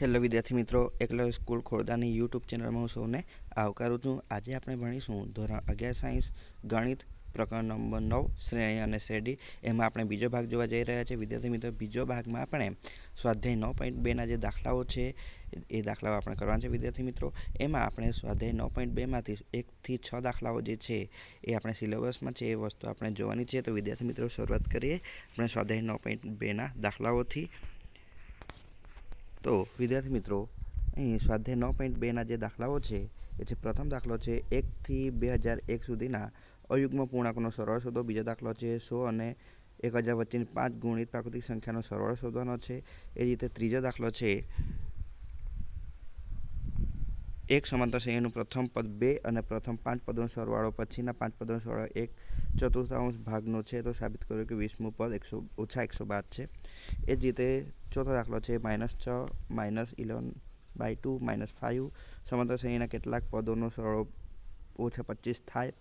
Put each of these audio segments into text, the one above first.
Hello વિદ્યાર્થી મિત્રો Eklavya school ખોરદાની YouTube ચેનલમાં હું સૌને આવકારું છું. આજે આપણે ભણીશું ધોરણ અગિયાર સાયન્સ, ગણિત, પ્રકરણ નંબર નવ, શ્રેણી અને શેરડી એમાં આપણે બીજો ભાગ જોવા જઈ રહ્યા છીએ વિદ્યાર્થી મિત્રો, બીજો ભાગમાં આપણે સ્વાધ્યાય નવ પોઈન્ટ બેના જે દાખલાઓ છે, એ દાખલાઓ આપણે કરવાના છે વિદ્યાર્થી મિત્રો. એમાં આપણે સ્વાધ્યાય નવ પોઈન્ટ બેમાંથી એકથી છ દાખલાઓ જે છે, એ આપણે સિલેબસમાં છે, એ વસ્તુ આપણે જોવાની છે. તો વિદ્યાર્થી મિત્રો, શરૂઆત કરીએ આપણે સ્વાધ્યાય નવ પોઈન્ટ બેના દાખલાઓથી. તો વિદ્યાર્થી મિત્રો, અહીં સ્વાધ્યાય નવ પોઈન્ટ બેના જે દાખલાઓ છે, એ છે પ્રથમ દાખલો છે, એકથી બે હજાર એક સુધીના અયુગ્મ પૂર્ણાંકનો સરળ શોધો. બીજો દાખલો છે સો અને એક હજાર વચ્ચેની પાંચ ગુણિત પ્રાકૃતિક સંખ્યાનો સરવાળો શોધવાનો છે. એ રીતે ત્રીજો દાખલો છે, એક સમાંતર શ્રેણીનું પ્રથમ પદ બે અને પ્રથમ પાંચ પદોનો સરવાળો, પછીના પાંચ પદોનો સરવાળો એક ચતુર્થાંશ ભાગનો છે. તો સાબિત કર્યું કે વીસમું પદ એકસો, ઓછા એકસો બાદ છે. એ જ રીતે ચોથો દાખલો છે માઇનસ છ minus eleven by two minus five સમાંતર શ્રેણીના કેટલાક પદોનો સરળો ઓછા પચીસ થાય.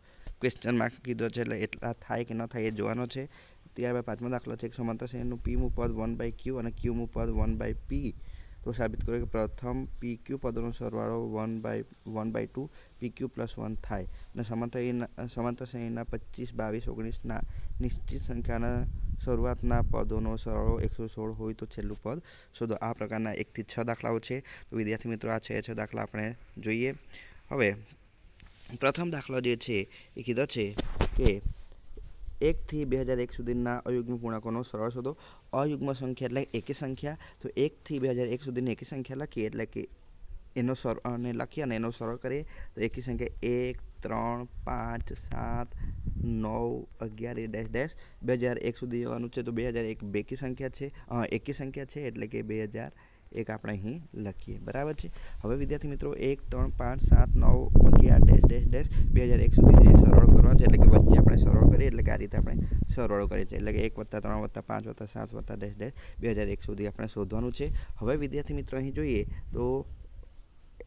ક્વેશ્ચન માર્ક કીધો છે એટલે એટલા થાય કે ન થાય એ જોવાનો છે. ત્યારબાદ પાંચમો દાખલો છે સમંતર સમાંતર શ્રેણીનું પીમું પદ વન બાય ક્યુ અને ક્યુમું પદ વન બાય પી તો સાબિત કર્યું કે પ્રથમ પી ક્યુ પદોનો સરવાળો one by one by two P Q plus one થાય. અને સમાંતર સમાંતર શ્રેણીના પચીસ, બાવીસ, ઓગણીસના નિશ્ચિત સંખ્યાના શરૂઆતના પદોનો સરવાળો એકસો સોળ હોય તો છેલ્લું પદ. શોધો આ પ્રકારના એકથી છ દાખલાઓ છે. તો વિદ્યાર્થી મિત્રો, આ છે છ દાખલા આપણે જોઈએ. હવે પ્રથમ દાખલો જે છે એ કીધો છે કે એકથી બે હજાર એક સુધીના અયુગ્મ પૂર્ણાંકોનો સરળ શોધો. અયુગ્મ સંખ્યા એટલે એકી સંખ્યા. તો એકથી બે હજાર એક સુધીની એકી સંખ્યા લખીએ એટલે કે એનો સર, અને લખી અને એનો સરળ કરીએ. તો એકી સંખ્યા એક, ત્રણ, પાંચ, સાત, નવ, અગિયાર, એ ડેશ ડેશ. બે હજાર એક સુધી જવાનું છે તો બે હજાર એક બેકી સંખ્યા છે. એકી સંખ્યા છે એટલે કે બે હજાર એક આપણે અહીં લખીએ. બરાબર છે? હવે વિદ્યાર્થી મિત્રો, એક, ત્રણ, પાંચ, સાત, નવ, અગિયાર, ડેશ ડેશ ડેશ. બે હજાર એક સુધી સરળ કરવાનું છે, એટલે કે વચ્ચે આપણે સરળ કરીએ, એટલે કે આ રીતે આપણે સરળ કરીએ છીએ. એટલે કે એક વત્તા ત્રણ વત્તા પાંચ વત્તા સાત વત્તા ડેશ ડેશ. બે હજાર એક સુધી આપણે શોધવાનું છે. હવે વિદ્યાર્થી મિત્રો, અહીં જોઈએ તો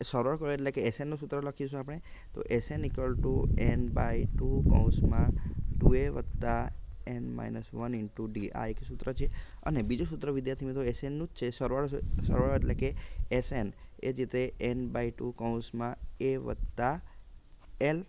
સરળ કરો, એટલે કે એસએનનું સૂત્ર લખીશું આપણે. તો S N equal to N by two કૌંસમાં ટુ એ વત્તા N minus one into D આ એક સૂત્ર છે. અને બીજું સૂત્ર, વિદ્યાર્થી મિત્રો એસએનનું જ છે. સરવાળો સરવાળો એટલે કે એસએન એ જ રીતે એન બાય ટુ કૌંસમાં એ વત્તા એલ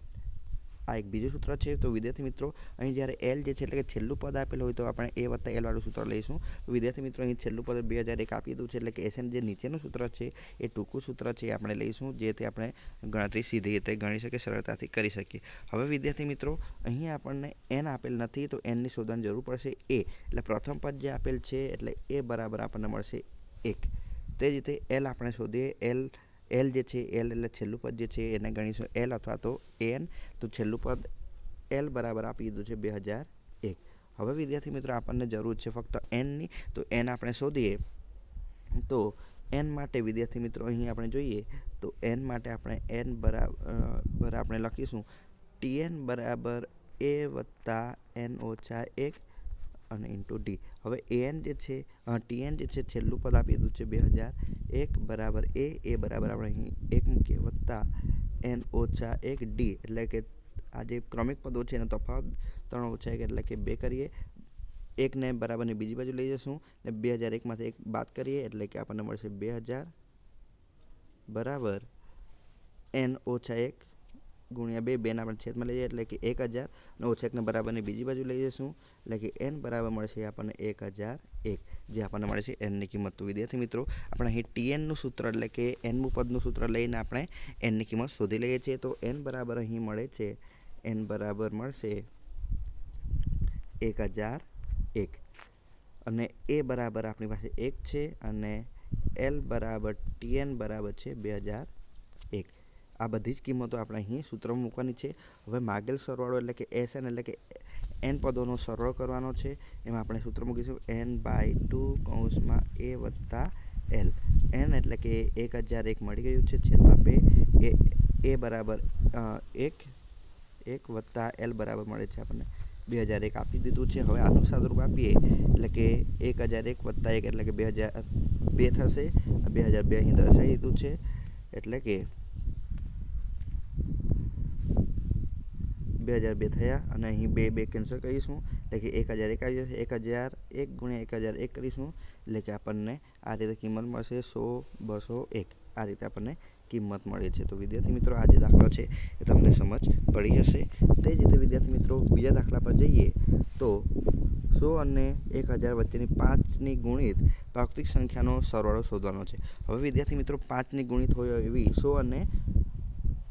આ એક બીજું સૂત્ર છે. તો વિદ્યાર્થી મિત્રો, અહીં જ્યારે એલ જે છે એટલે કે છેલ્લું પદ આપેલું હોય તો આપણે એ વત્તા એલ વાળું સૂત્ર લઈશું. તો વિદ્યાર્થી મિત્રો, અહીં છેલ્લું પદ બે હજાર એક આપી દીધું છે એટલે કે એસએન જે નીચેનું સૂત્ર છે એ ટૂંકું સૂત્ર છે આપણે લઈશું, જેથી આપણે ગણતરી સીધી રીતે ગણી શકીએ, સરળતાથી કરી શકીએ. હવે વિદ્યાર્થી મિત્રો, અહીં આપણને એન આપેલ નથી તો એનની શોધવાની જરૂર પડશે એ એટલે પ્રથમ પદ જે આપેલ છે એટલે એ બરાબર આપણને મળશે એક. તે જ રીતે એલ આપણે શોધીએ. એલ એલ જે છે, એલ એટલે છેલ્લું પદ જે છે, એને ગણીશું એલ અથવા તો એન. તો છેલ્લું પદ એલ બરાબર આપી દીધું છે બે હજાર એક. હવે વિદ્યાર્થી મિત્રો, આપણને જરૂર છે ફક્ત એનની તો એન આપણે શોધીએ. તો એન માટે વિદ્યાર્થી મિત્રો, અહીં આપણે જોઈએ. તો એન માટે આપણે એન બરાબર આપણે લખીશું. ટી એન બરાબર એ વત્તા એન ઓછા એક અને ઇન્ટુ ડી હવે એન જે છે ટીએન જે છે, છેલ્લું પદ આપી દીધું છે બે હજાર એક બરાબર એ એ બરાબર આપણે અહીં એક મૂકીએ, વત્તા એન ઓછા એક ડી એટલે કે આ જે ક્રમિક પદો છે, એનો તફાવત ત્રણ ઓછા એક, એટલે કે બે કરીએ. એકને બરાબરની બીજી બાજુ લઈ જશું ને બે હજાર એકમાંથી એક બાદ કરીએ, એટલે કે આપણને મળશે બે હજાર બરાબર એન ઓછા એક ગુણ્યા બે બેના આપણે છેદમાં લઈએ. એટલે કે એક હજાર અને ઓછા એકને બરાબરની બીજી બાજુ લઈ જઈશું એટલે કે એન બરાબર મળશે આપણને એક હજાર એક, જે આપણને મળે છે એનની કિંમત. તો વિદ્યાર્થી મિત્રો, આપણે અહીં ટીએનનું સૂત્ર એટલે કે એનનું પદનું સૂત્ર લઈને આપણે એનની કિંમત શોધી લઈએ છીએ. તો એન બરાબર અહીં મળે છે, એન બરાબર મળશે એક હજાર એક. અને એ બરાબર આપણી પાસે એક છે અને એલ બરાબર ટીએન બરાબર છે બે હજાર એક. આ બધી જ કિંમતો આપણે અહીં સૂત્રમાં મૂકવાની છે. હવે માગેલ સરવાળો એટલે કે એસ એન એટલે કે એન પદોનો સરવાળો કરવાનો છે. એમાં આપણે સૂત્ર મૂકીશું. એન બાય ટુ કૌંસમાં એ વત્તા એલ એન એટલે કે એક હજાર એક મળી ગયું છે. છેદમાં બે એ એ બરાબર એક એક વત્તા એલ બરાબર મળે છે આપણને. બે હજાર એક આપી દીધું છે. હવે આનું સાદુરૂપ આપીએ. એટલે કે એક હજાર એક વત્તા એક એટલે કે બે હજાર બે થશે. બે હજાર બે અહીં દર્શાવી દીધું છે. એટલે કે બે હજાર બે થયા અને અહીં બે બે કેન્સલ કરીશું. એટલે કે એક હજાર એક આવી જશે, એક હજાર એક ગુણ્યા એક હજાર એક કરીશું. એટલે કે આપણને આ રીતે કિંમત મળશે સો બસો એક. આ રીતે આપણને કિંમત મળે છે. તો વિદ્યાર્થી મિત્રો, આ જે દાખલો છે એ તમને સમજ પડી જશે. તે જ રીતે વિદ્યાર્થી મિત્રો, બીજા દાખલા પર જઈએ તો સો અને એક હજાર વચ્ચેની પાંચની ગુણિત પ્રાકૃતિક સંખ્યાનો સરવાળો શોધવાનો છે. હવે વિદ્યાર્થી મિત્રો, પાંચની ગુણિત હોય એવી સો અને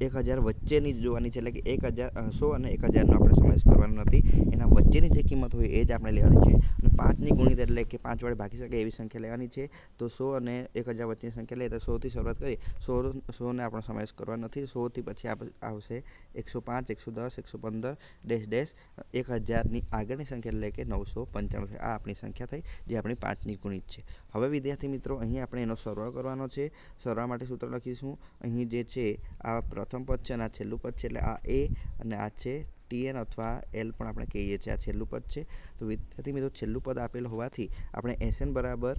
એક હજાર વચ્ચેની જ જોવાની છે. એટલે કે એક હજાર સો અને એક હજારનો આપણે સમાવેશ કરવાનો નથી. એના વચ્ચેની જે કિંમત હોય એ જ આપણે લેવાની છે. અને પાંચની ગુણિત એટલે કે પાંચ વડે ભાગી શકે એવી સંખ્યા લેવાની છે. તો સો અને એક હજાર વચ્ચેની સંખ્યા લઈએ તો સોથી શરૂઆત કરી સો, સોને આપણો સમાવેશ કરવાનો નથી. સોથી પછી આવશે એકસો પાંચ, એકસો દસ, એકસો પંદર, ડેશ ડેશ. એક હજારની આગળની સંખ્યા એટલે કે નવસો પંચાણું છે. આ આપણી સંખ્યા થઈ જે આપણી પાંચની ગુણિત છે. હવે વિદ્યાર્થી મિત્રો, અહીં આપણે એનો સરવાળો કરવાનો છે. સરવાળા માટે સૂત્ર લખીશું. અહીં જે છે, આ પ્રથમ પદ છે અને આ છેલ્લું પદ છે એટલે આ એ અને આ છે ટીએન અથવા એલ પણ આપણે કહીએ છીએ. આ છેલ્લું પદ છે. તો વિદ્યાર્થી મિત્રો, છેલ્લું પદ આપેલ હોવાથી આપણે એસએન બરાબર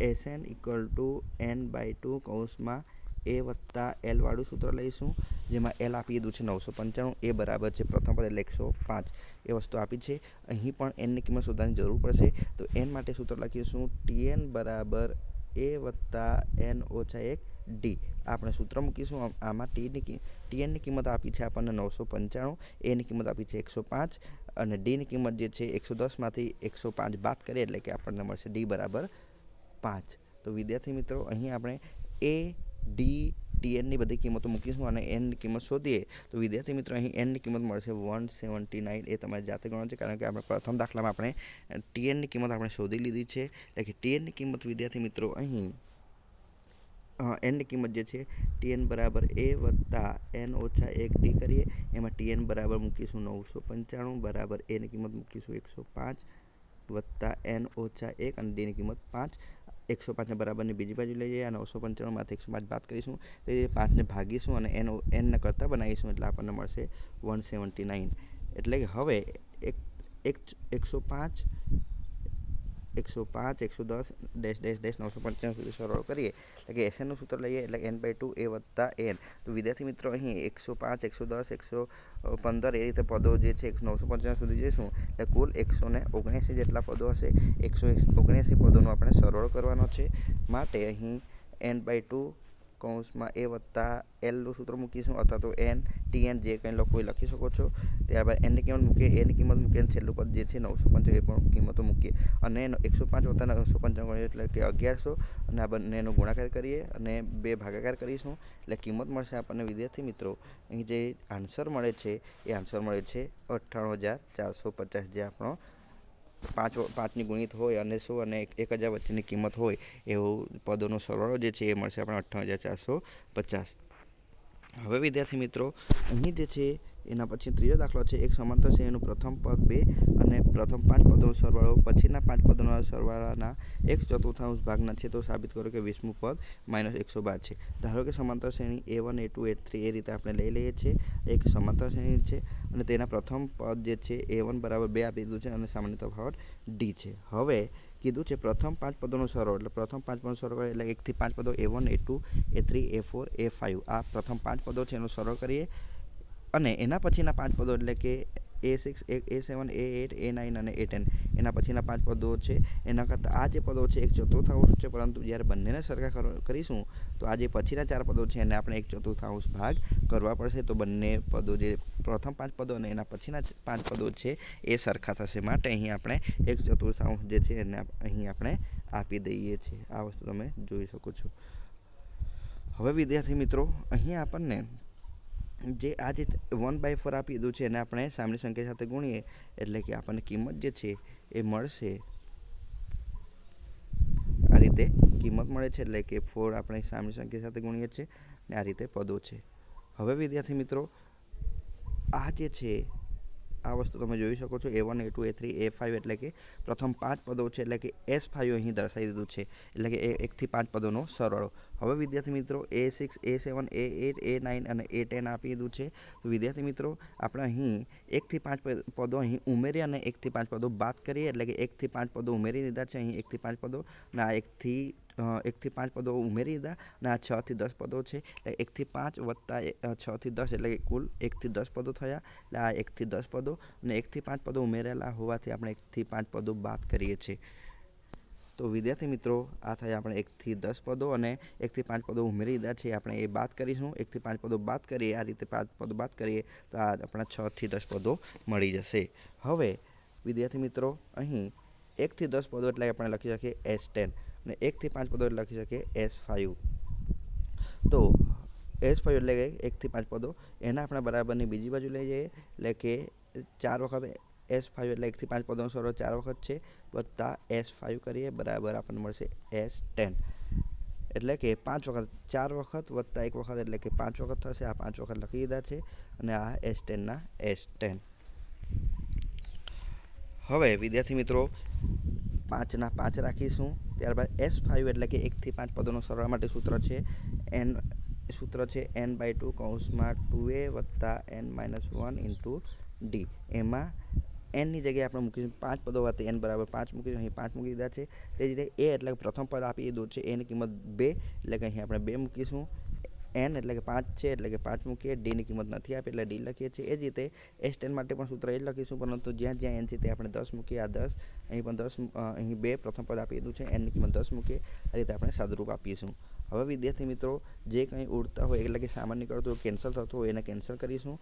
S N equal to N by two કૌંસમાં એ વત્તા એલ વાળું સૂત્ર લઈશું, જેમાં એલ આપી દીધું છે નવસો પંચાણું. એ બરાબર છે પ્રથમ પદ એટલે એકસો પાંચ. એ વસ્તુ આપી છે. અહીં પણ એનની કિંમત શોધવાની જરૂર પડશે. તો એન માટે સૂત્ર લખીશું. ટીએન બરાબર એ વત્તા એન ઓછા એક ડી. આપણે સૂત્ર મૂકીશું. આમાં ટીની ટીએનની કિંમત આપી છે આપણને નવસો પંચાણું એની કિંમત આપી છે એકસો પાંચ, અને ડીની કિંમત જે છે એકસો દસમાંથી એકસો પાંચ બાદ કરીએ એટલે કે આપણને મળશે ડી બરાબર પાંચ. તો વિદ્યાર્થી મિત્રો, અહીં આપણે એ, ડી ટીએનની બધી કિંમતો મૂકીશું અને એનની કિંમત શોધીએ. તો વિદ્યાર્થી મિત્રો, અહીં એનની કિંમત મળશે વન સેવન્ટી નાઇન, એ તમારે જાતે ગણો છે, કારણ કે આપણે પ્રથમ દાખલામાં આપણે ટીએનની કિંમત આપણે શોધી લીધી છે. એટલે કે ટીએનની કિંમત વિદ્યાર્થી મિત્રો, અહીં એનની કિંમત જે છે ટીએન બરાબર એ વત્તા એન ઓછા એક ડી કરીએ. એમાં ટીએન બરાબર મૂકીશું નવસો પંચાણું, બરાબર એની કિંમત મૂકીશું એકસો પાંચ, વત્તા એન ઓછા એક અને ડીની કિંમત પાંચ. એકસો પાંચના બરાબરની બીજી બાજુ લઈ જઈએ અને નવસો પંચાણુંમાંથી એકસો પાંચ બાદ કરીશું. તો એ પાંચને ભાગીશું અને એનો એનને કરતાં બનાવીશું એટલે આપણને મળશે વન સેવન્ટી નાઇન. એટલે કે હવે એક એક, એકસો પાંચ એકસો પાંચ, એકસો દસ, ડેશ ડેશ ડેશ, નવસો પંચાણું સુધી સરળ કરીએ. એટલે કે એસએનનું સૂત્ર લઈએ એટલે એન બાય ટુ એ વત્તા એન તો વિદ્યાર્થી મિત્રો અહીં એકસો પાંચ, એકસો દસ, એકસો પંદર એ રીતે પદો જે છે એકસો નવસો પંચાણું સુધી જઈશું. એટલે કુલ એકસો ને ઓગણએંસી જેટલા પદો હશે. એકસો ઓગણએંસી પદોનો આપણે સરળ કરવાનો છે. માટે અહીં એન બાય ટુ કૌંસમાં એ વત્તા એલનું સૂત્ર મૂકીશું અથવા તો એન ટી એન જે કંઈ લખો એ લખી શકો છો. ત્યારબાદ એનની કિંમત મૂકીએ એની કિંમત મૂકીએ અને છેલ્લું પદ જે છે નવસો પંચાવન એ પણ કિંમતો મૂકીએ. અને એનો એકસો પાંચ વત્તા નવસો પંચાવન એટલે કે અગિયારસો. અને આ બંનેનો ગુણાકાર કરીએ અને બે ભાગાકાર કરીશું. એટલે કિંમત મળશે આપણને, વિદ્યાર્થી મિત્રો. અહીં જે આન્સર મળે છે, એ આન્સર મળે છે અઠ્ઠાણું હજાર ચારસો પચાસ જે આપણો પાંચ પાંચની ગુણિત હોય અને સો અને એક હજાર વચ્ચેની કિંમત હોય એવું પદોનો સરવાળો જે છે એ મળશે આપણે અઠ્ઠાવન હજાર ચારસો પચાસ. હવે વિદ્યાર્થી મિત્રો, અહીં જે છે એના પછી ત્રીજો દાખલો છે, એક સમાંતર શ્રેણીનું પ્રથમ પદ બે અને પ્રથમ પાંચ પદોનો સરવાળો, પછીના પાંચ પદોના સરવાળાના એક ચતુર્થાંશ ભાગના છે, તો સાબિત કરો કે વીસમું પદ માઇનસ એકસો બાર છે. ધારો કે સમાંતર શ્રેણી A one, A two, A three એ રીતે આપણે લઈ લઈએ છીએ. એક સમાંતર શ્રેણી છે અને તેના પ્રથમ પદ જે છે, એ વન બરાબર બે આપી દીધું છે અને સામાન્ય તફાવત ડી છે. હવે કીધું છે પ્રથમ પાંચ પદોનો સરવાળો, એટલે પ્રથમ પાંચ પદોનો સરવાળો એટલે એકથી પાંચ પદો A one, A two, A three, A four, A five આ પ્રથમ પાંચ પદો છે એનો સરળ કરીએ. અને એના પછીના પાંચ પદો એટલે કે A six A seven A eight A nine અને એ ટેન એના પછીના પાંચ પદો છે. એના કરતાં આ જે પદો છે, એક ચતુર્થાંશ છે, પરંતુ જ્યારે બંનેને સરખા કરો- કરીશું, તો આ જે પછીના ચાર પદો છે એને આપણે એક ચતુર્થાંશ ભાગ કરવા પડશે. તો બંને પદો જે પ્રથમ પાંચ પદો અને એના પછીના પાંચ પદો છે, એ સરખા થશે. માટે અહીં આપણે એક ચતુર્થાંશ જે છે, એને અહીં આપણે આપી દઈએ છીએ. આ વસ્તુ તમે જોઈ શકો છો. હવે વિદ્યાર્થી મિત્રો, અહીં આપણને જે આ જે વન બાય ફોર આપી દીધું છે એને આપણે સામની સંખ્યા સાથે ગુણીએ. એટલે કે આપણને કિંમત જે છે એ મળશે. આ રીતે કિંમત મળે છે એટલે કે ફોર આપણે સામની સંખ્યા સાથે ગુણીએ છીએ. અને આ રીતે પદો છે. હવે વિદ્યાર્થી મિત્રો, આ જે છે આ વસ્તુ તમે જોઈ શકો છો A one A two A three A five એટલે કે પ્રથમ પાંચ પદો છે, એટલે કે એસ ફાઇવ અહીં દર્શાવી દીધું છે, એટલે કે એકથી પાંચ પદોનો સરવાળો. હવે વિદ્યાર્થી મિત્રો A six A seven A eight A nine અને એ ટેન આપી દીધું છે. તો વિદ્યાર્થી મિત્રો, આપણે અહીં એકથી પાંચ પદ- અહીં ઉમેરી અને એકથી પાંચ પદો બાદ કરીએ, એટલે કે એકથી પાંચ પદો ઉમેરી દીધા છે, અહીં એકથી પાંચ પદો અને આ એકથી એકથી પાંચ પદો ઉમેરી દીધા અને આ છથી દસ પદો છે એટલે એકથી પાંચ વત્તા છથી દસ એટલે કે કુલ એકથી દસ પદો થયા એટલે આ એકથી દસ પદો અને એકથી પાંચ પદો ઉમેરેલા હોવાથી આપણે એકથી પાંચ પદો બાદ કરીએ છીએ તો વિદ્યાર્થી મિત્રો આ થયા આપણે એકથી દસ પદો અને એકથી પાંચ પદો ઉમેરી દીધા છે આપણે એ બાદ કરીશું એકથી પાંચ પદો બાદ કરીએ આ રીતે પાંચ પદો બાદ કરીએ તો આ આપણા છથી દસ પદો મળી જશે હવે વિદ્યાર્થી મિત્રો અહીં એકથી દસ પદો એટલે આપણે લખી શકીએ એસ ટેન અને એકથી પાંચ પદો એટલે લખી શકીએ એસ ફાઇવ તો એસ ફાઇવ એટલે કે એકથી પાંચ પદો. એના આપણે બરાબરની બીજી બાજુ લઈ જઈએ. એટલે કે ચાર વખત એસ ફાઇવ એટલે એકથી પાંચ પદોનો સરવાળો ચાર વખત છે. વત્તા એસ ફાઇવ કરીએ, બરાબર આપણને મળશે એસ ટેન એટલે કે પાંચ વખત, ચાર વખત વત્તા એક વખત એટલે કે પાંચ વખત થશે. આ પાંચ વખત લખી દીધા છે અને આ એસ ટેનના એસ ટેન હવે વિદ્યાર્થી મિત્રો પાંચના પાંચ રાખીશું. ત્યારબાદ એસ ફાઇવ એટલે કે એકથી પાંચ પદોનો સરવાળા માટે સૂત્ર છે એન સૂત્ર છે એન બાય ટુ કૌંસમાં ટુ એ વત્તા N minus one into D એમાં એનની જગ્યાએ આપણે મૂકીશું પાંચ પદો વત્તા એન બરાબર પાંચ મૂકીશું અહીં પાંચ મૂકી દીધા છે. તે જ રીતે એ એટલે પ્રથમ પદ આપી દીધું છે. એની કિંમત બે એટલે કે અહીં આપણે બે મૂકીશું. એન એટલે કે પાંચ છે, એટલે કે પાંચ મૂકીએ. ડીની કિંમત નથી આપી, એટલે ડી લખીએ છીએ. એ જ રીતે એસ ટેન માટે પણ સૂત્ર એ જ લખીશું, પરંતુ જ્યાં જ્યાં એન છે તે આપણે દસ મૂકીએ. આ દસ, અહીં પણ દસ અહીં બે, પ્રથમ પદ આપી દીધું છે. એનની કિંમત દસ મૂકીએ. આ રીતે આપણે સાદુરૂપ આપીશું. હવે વિદ્યાર્થી મિત્રો, જે કંઈ ઉડતા હોય, એટલે કે સામાન્ય હોય કેન્સલ થતું હોય, એને કેન્સલ કરીશું.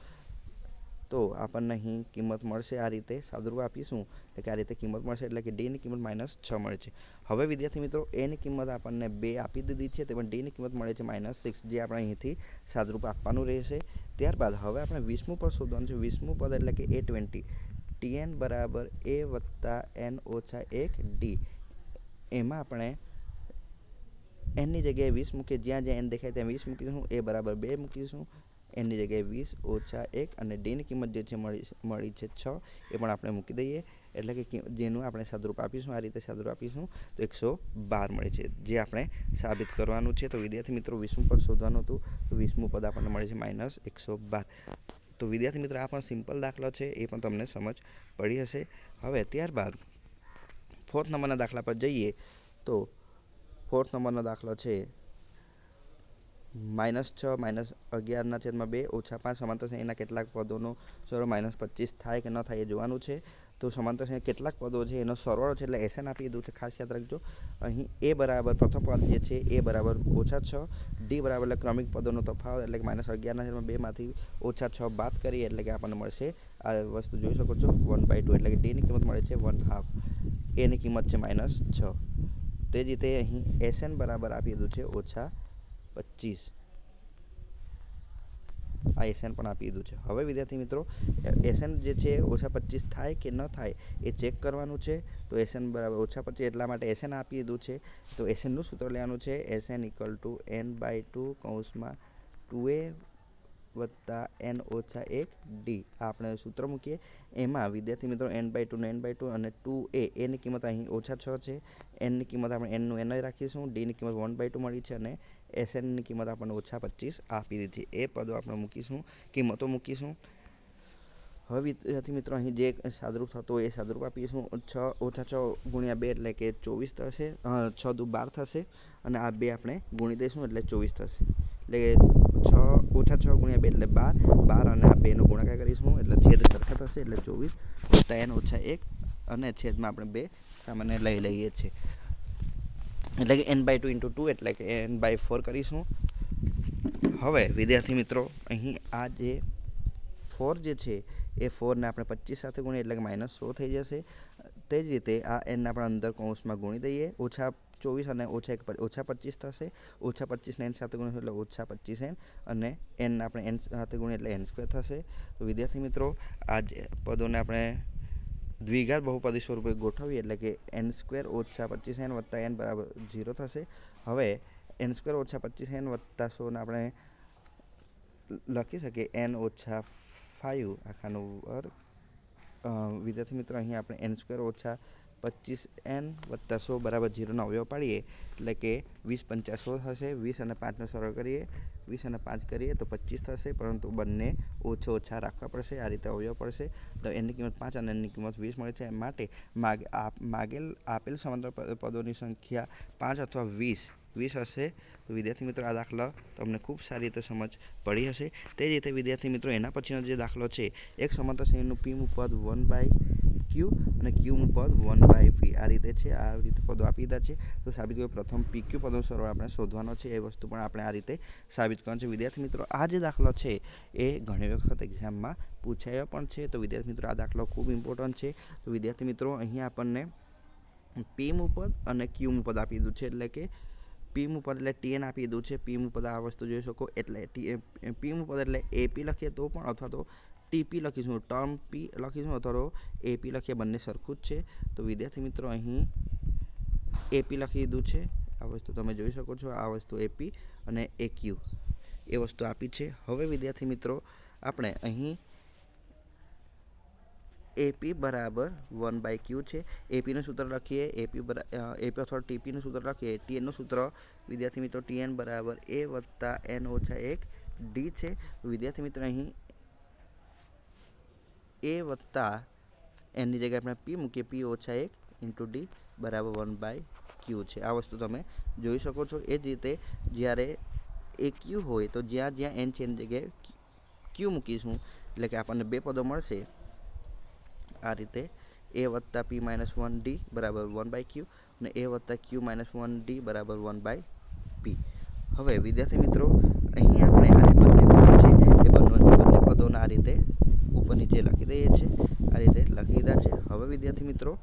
તો આપણને અહીં કિંમત મળશે આ રીતે સાદુરૂપ આપીશું. એટલે કે આ રીતે કિંમત મળશે, એટલે કે ડીની કિંમત માઇનસ છ મળે છે. હવે વિદ્યાર્થી મિત્રો એની કિંમત આપણને બે આપી દીધી છે તે પણ ડીની કિંમત મળે છે માઇનસ સિક્સ જે આપણે અહીંથી સાદરૂપ આપવાનું રહેશે. ત્યારબાદ હવે આપણે વીસમું પદ શોધવાનું છે. વીસમું પદ એટલે કે એ ટ્વેન્ટી ટીએન બરાબર એ વત્તા એન ઓછા એક ડી એમાં આપણે એનની જગ્યાએ વીસ મૂકીએ. જ્યાં જ્યાં એન દેખાય ત્યાં વીસ મૂકીશું. એ બરાબર બે મૂકીશું. એની જગ્યાએ વીસ ઓછા એક અને ડીની કિંમત જે છે મળી મળી છે છ, એ પણ આપણે મૂકી દઈએ. એટલે કે જેનું આપણે સાદુરૂપ આપીશું, આ રીતે સાદુરૂપ આપીશું, તો એકસો બાર મળે છે. જે આપણે સાબિત કરવાનું છે. તો વિદ્યાર્થી મિત્રો, વીસમું પદ શોધવાનું હતું, તો વીસમું પદ આપણને મળે છે માઇનસ એકસો બાર. તો વિદ્યાર્થી મિત્રો, આ પણ સિમ્પલ દાખલો છે, એ પણ તમને સમજ પડી હશે. હવે ત્યારબાદ ફોર્થ નંબરના દાખલા પર જઈએ. તો ફોર્થ નંબરનો દાખલો છે માઇનસ છ, માઇનસ અગિયારના છેદમાં બે, ઓછા પાંચ. સમાંતર શ્રેણીના કેટલાક પદોનો સરવાળો માઇનસ પચીસ થાય કે ન થાય એ જોવાનું છે. તો સમાંતર શ્રેણી કેટલાક પદો છે એનો સરવાળો છે એટલે એસએન આપી દીધું છે. ખાસ યાદ રાખજો. અહીં એ બરાબર પ્રથમ પદ જે છે એ બરાબર ઓછા છ. ડી બરાબર એટલે ક્રમિક પદોનો તફાવત એટલે કે માઇનસ અગિયારના છેદમાં બેમાંથી ઓછા છ બાદ કરીએ એટલે કે આપણને મળશે આ વસ્તુ જોઈ શકો છો. વન બાય ટુ એટલે કે ડીની કિંમત મળે છે વન હાફ. એની કિંમત છે માઇનસ છ. તે જ રીતે અહીં એસએન બરાબર આપી દીધું છે ઓછા પચીસ. આ એસએન પણ આપી દીધું છે. હવે વિદ્યાર્થી મિત્રો એસએન જે છે, ઓછા પચીસ થાય કે ન થાય એ ચેક કરવાનું છે. તો એસએન બરાબર ઓછા પચીસ એટલા માટે એસએન આપી દીધું છે. તો એસએનનું સૂત્ર લેવાનું છે. S N equal to N by two કૌંસમાં ટુ એ વત્તા એન ઓછા એક ડી આપણે સૂત્ર મૂકીએ. એમાં વિદ્યાર્થી મિત્રો N by two N by two અને ટુ એ એની કિંમત અહીં ઓછા છ છે. એનની કિંમત આપણે એનનું એન રાખીશું. ડીની કિંમત વન બાય ટુ મળી છે અને એસએનની કિંમત આપણને ઓછા પચીસ આપી દીધી. એ પદો આપણે મૂકીશું, કિંમતો મૂકીશું. હવે વિદ્યાર્થી મિત્રો, અહીં જે સાદરૂપ થતું હોય એ સાદરૂપ આપીશું. છ, ઓછા છ ગુણ્યા બે એટલે કે ચોવીસ થશે છ દુ બાર થશે અને આ બે આપણે ગુણી દઈશું એટલે ચોવીસ થશે. એટલે છ, ઓછા છ ગુણ્યા બે એટલે બાર બાર અને આ બેનો ગુણાકાર કરીશું એટલે છેદ સરખા થશે એટલે ચોવીસ ટેન ઓછા એક અને છેદમાં આપણે બે સામાન્ય લઈ લઈએ છીએ. એટલે કે N by two into two એટલે કે એન બાય ફોર કરીશું. હવે વિદ્યાર્થી મિત્રો, અહીં આ જે ફોર જે છે, એ ફોરને આપણે પચીસ સાથે ગુણીએ એટલે કે માઇનસ સો થઈ જશે. તે જ રીતે આ એનને આપણે અંદર કૌંસમાં ગુણી દઈએ. ઓછા ચોવીસ અને ઓછા એક ઓછા પચીસ થશે. ઓછા પચીસને એન સાથે ગુણીશું એટલે ઓછા પચીસ એન અને એન આપણે એન સાથે ગુણીએ એટલે એન સ્ક્વેર થશે. તો વિદ્યાર્થી મિત્રો, આ પદોને આપણે દ્વિઘાત બહુપદી સ્વરૂપે ગોઠવીએ એટલે કે એન સ્ક્વેર ઓછા પચીસ એન વત્તા એન બરાબર ઝીરો થશે. હવે એન સ્ક્વેર ઓછા પચીસ એન વત્તા સોને આપણે લખી શકીએ એન ઓછા ફાઇવ આખાનું વર્ગ. વિદ્યાર્થી મિત્રો અહીં આપણે એન સ્ક્વેર ઓછા પચીસ એન વત્તા સો બરાબર જીરોનો અવયવ પાડીએ, એટલે કે વીસ પંચા સો થશે, વીસ અને પાંચનો સરળ કરીએ, વીસ અને પાંચ કરીએ તો પચીસ થશે, પરંતુ બંને ઓછો ઓછા રાખવા પડશે, આ રીતે અવયવ પડશે. તો એની કિંમત પાંચ અને એની કિંમત વીસ મળે છે માટે માગ માગેલ, આપેલ સમાંતર પદોની સંખ્યા પાંચ અથવા વીસ વીસ હશે. તો વિદ્યાર્થી મિત્રો, આ દાખલો તમને ખૂબ સારી રીતે સમજ પડી હશે. તે જ રીતે વિદ્યાર્થી મિત્રો, એના પછીનો જે દાખલો છે, એક સમાંતર શ્રેણીનું પીમ પદ વન બાય ક્યુ અને ક્યુનું પદ વન બાય પી આ રીતે છે, આ રીતે પદો આપી દીધા છે. તો સાબિત કર્યું પ્રથમ પી ક્યુ પદનો સરળ આપણે શોધવાનો છે. એ વસ્તુ પણ આપણે આ રીતે સાબિત કરવાનું છે. વિદ્યાર્થી મિત્રો, આ જે દાખલો છે, એ ઘણી વખત એક્ઝામમાં પૂછાયો પણ છે. તો વિદ્યાર્થી મિત્રો, આ દાખલો ખૂબ ઇમ્પોર્ટન્ટ છે. તો વિદ્યાર્થી મિત્રો અહીંયા આપણને પીમું પદ અને ક્યુમું પદ આપી દીધું છે. એટલે કે પીમ ઉપર એટલે ટીએન આપી દીધું છે. પીમ ઉપર આ વસ્તુ જોઈ શકો. એટલે પીમ ઉપર એટલે એપી લખીએ તો પણ અથવા તો ટીપી લખીશું, ટર્મ પી લખીશું અથવા એપી લખીએ, બંને સરખું જ છે. તો વિદ્યાર્થી મિત્રો, અહીં એપી લખી દીધું છે. આ વસ્તુ તમે જોઈ શકો છો, આ વસ્તુ એપી અને એક્યુ એ વસ્તુ આપી છે. હવે વિદ્યાર્થી મિત્રો, આપણે અહીં એપી બરાબર વન બાય ક્યુ છે. એપીનું સૂત્ર લખીએ એપી બરાબર એપી અથવા ટીપીનું સૂત્ર લખીએ ટીએનનું સૂત્ર. વિદ્યાર્થી મિત્રો ટીએન બરાબર એ વત્તા એન ઓછા એક ડી છે. વિદ્યાર્થી મિત્રો, અહીં એ વત્તા એની જગ્યાએ આપણે પી મૂકીએ. પી ઓછા એક ઇન્ટુ ડી બરાબર વન બાય ક્યુ છે. આ વસ્તુ તમે જોઈ શકો છો. એ જ રીતે જ્યારે એ ક્યુ હોય તો જ્યાં જ્યાં એન છે એની જગ્યાએ ક્યુ મૂકીશું, એટલે કે આપણને બે પદો મળશે. આ રીતે એ વત્તા પી માઇનસ વન ડી બરાબર વન બાય ક્યુ અને એ વત્તા ક્યુ માઇનસ વન ડી બરાબર વન બાય પી. હવે વિદ્યાર્થી મિત્રો અહીં આપણે આ જે બંને પદો છે એ બંને બંને પદોના આ રીતે નીચે લખી દઈએ છીએ, આ રીતે લખી દીધા છે. હવે વિદ્યાર્થી મિત્રો,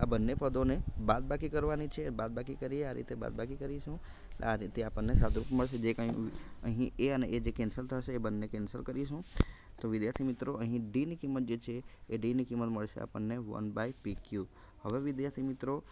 આ બંને પદોને બાદબાકી કરવાની છે. બાદબાકી કરીએ, આ રીતે બાદબાકી કરીશું. આ રીતે આપણને સાદુરૂપ મળશે. જે કંઈ અહીં એ અને એ જે કેન્સલ થશે, એ બંને કેન્સલ કરીશું. તો વિદ્યાર્થી મિત્રો, અહીં ડીની કિંમત જે છે, એ ડીની કિંમત મળશે આપણને વન બાય પી ક્યુ હવે વિદ્યાર્થી મિત્રો,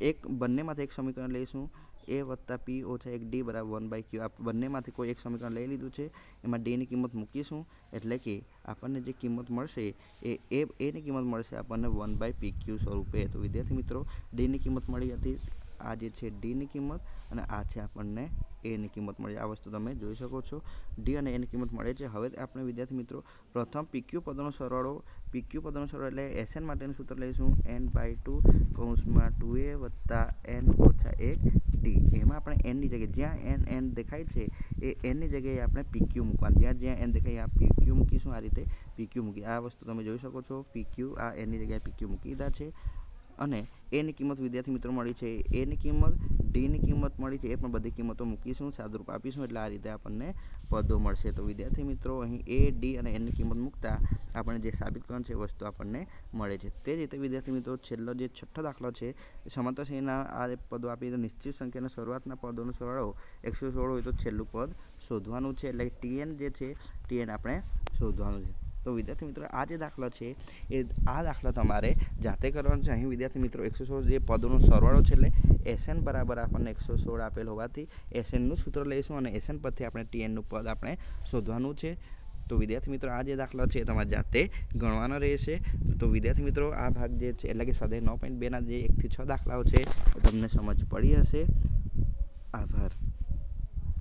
એક બંનેમાંથી એક સમીકરણ લઈશું. એ વત્તા પી ઓછા એક ડી બરાબર વન બાય ક્યુ આ બંનેમાંથી કોઈ એક સમીકરણ લઈ લીધું છે, એમાં ડીની કિંમત મૂકીશું, એટલે કે આપણને જે કિંમત મળશે, એ એ એની કિંમત મળશે આપણને વન બાય પી ક્યુ સ્વરૂપે. તો વિદ્યાર્થી મિત્રો ડીની કિંમત મળી હતી, આ જે છે ડીની કિંમત અને આ છે આપણને એની કિંમત મળી. આ વસ્તુ તમે જોઈ શકો છો. ડી અને એની કિંમત મળે છે. હવે આપણે વિદ્યાર્થી મિત્રો, પ્રથમ પીક્યુ પદનો સરવાળો પીક્યુ પદનો સરવાળો એટલે એસએન માટેનું સૂત્ર લઈશું. એન બાય ટુ કૌંસમાં ટુ એ વત્તા એન ઓછા એક ડી એમાં આપણે એનની જગ્યાએ, જ્યાં એન એન દેખાય છે, એ એનની જગ્યાએ આપણે પીક્યુ મૂકવાનું. જ્યાં જ્યાં એન દેખાય, આ પીક્યુ મૂકીશું, આ રીતે પીક્યુ મૂકી. આ વસ્તુ તમે જોઈ શકો છો. પીક્યુ આ એનની જગ્યાએ પીક્યુ મૂકી દીધા છે. અને એની કિંમત વિદ્યાર્થી મિત્રો મળી છે. એની કિંમત ડીની કિંમત મળી છે, એ પણ બધી કિંમતો મૂકીશું, સાદુરૂપ આપીશું, એટલે આ રીતે આપણને પદો મળશે. તો વિદ્યાર્થી મિત્રો, અહીં એ, ડી અને એની કિંમત મૂકતા આપણે જે સાબિત કરવાનું છે, એ વસ્તુ આપણને મળે છે. તે જ રીતે વિદ્યાર્થી મિત્રો, છેલ્લો જે છઠ્ઠો દાખલો છે સમાંતર શ્રેણીના આ પદો આપી દીધા નિશ્ચિત સંખ્યાના શરૂઆતના પદોનો સરવાળો એકસો સોળ હોય તો છેલ્લું પદ શોધવાનું છે. એટલે ટીએન જે છે ટીએન આપણે શોધવાનું છે. તો વિદ્યાર્થી મિત્રો, આ જે દાખલો છે, એ આ દાખલા તમારે જાતે કરવાનો છે. અહીં વિદ્યાર્થી મિત્રો, એકસો સોળ જે પદોનો સરવાળો છે, એટલે એસએન બરાબર આપણને એકસો સોળ આપેલ હોવાથી એસએનનું સૂત્ર લઈશું અને એસએન પરથી આપણે ટીએનનું પદ આપણે શોધવાનું છે. તો વિદ્યાર્થી મિત્રો, આ જે દાખલો છે, એ તમારે જાતે ગણવાનો રહેશે. તો વિદ્યાર્થી મિત્રો, આ ભાગ જે છે, એટલે કે સ્વાધ્યાય નવ પોઈન્ટ બેના જે એકથી છ દાખલાઓ છે તમને સમજ પડી હશે. આભાર.